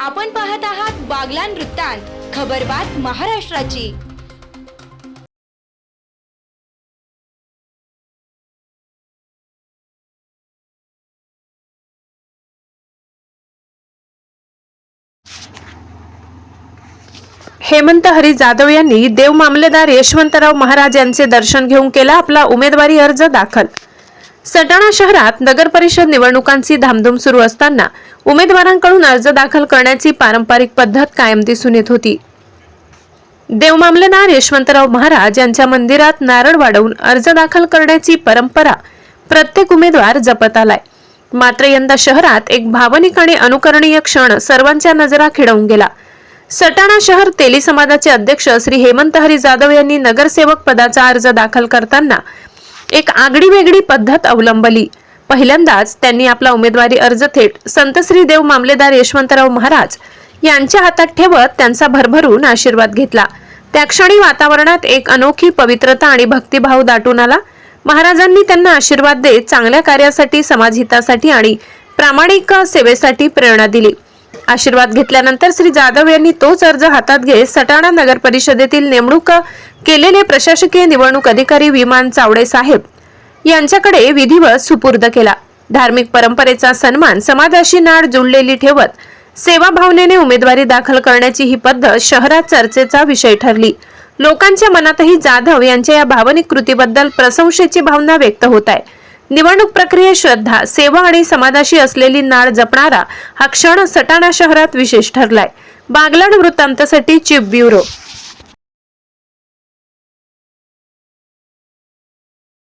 आपण पाहत आहात बागलान वृत्तांत खबरबात महाराष्ट्राची. हेमंत हरी जाधव यांनी देव मामलेदार यशवंतराव महाराज यांचे दर्शन घेऊन केला आपला उमेदवारी अर्ज दाखल. सटाणा शहरात नगर परिषद निवडणुकांची धामधूम सुरू असताना उमेदवारांकडून अर्ज दाखल करण्याची पारंपरिक पद्धत कायम दिसून येत होती. देवमामलेदार यशवंतराव महाराज यांच्या मंदिरात नारळ वाढवून अर्ज दाखल करण्याची परंपरा प्रत्येक उमेदवार जपत आलाय. मात्र यंदा शहरात एक भावनिक आणि अनुकरणीय क्षण सर्वांच्या नजरा खिळवून गेला. सटाणा शहर तेली समाजाचे अध्यक्ष श्री हेमंत हरी जाधव यांनी नगरसेवक पदाचा अर्ज दाखल करताना एक आगडी वेगळी पद्धत अवलंबली. पहिल्यांदाच त्यांनी आपला उमेदवारी अर्ज थेट संत श्रीदेव मामलेदार यशवंतराव महाराज यांच्या हातात ठेवत त्यांचा भरभरून आशीर्वाद घेतला. त्या क्षणी वातावरणात एक अनोखी पवित्रता आणि भक्तिभाव दाटून आला. महाराजांनी त्यांना आशीर्वाद देत चांगल्या कार्यासाठी समाजहितासाठी आणि प्रामाणिक सेवेसाठी प्रेरणा दिली. आशीर्वाद घेतल्यानंतर श्री जाधव यांनी तोच अर्ज हातात घेत सटाणा नगर परिषदेतील नेमणूक केलेले प्रशासकीय निवडणूक अधिकारी विमान चावडे साहेब यांच्याकडे विधिवत सुपूर्द केला. धार्मिक परंपरेचा सन्मान समाजाशी नाड जुळलेली ठेवत सेवा भावनेने उमेदवारी दाखल करण्याची ही पद्धत शहरात चर्चेचा विषय ठरली. लोकांच्या मनातही जाधव यांच्या या भावनिक कृतीबद्दल प्रशंसेची भावना व्यक्त होत आहे. निवडणूक प्रक्रियेत श्रद्धा सेवा आणि समाजाशी असलेली नाळ जपणारा हा क्षण सटाणा शहरात विशेष ठरलाय. बागलाण वृत्तांतासाठी चीफ ब्युरो.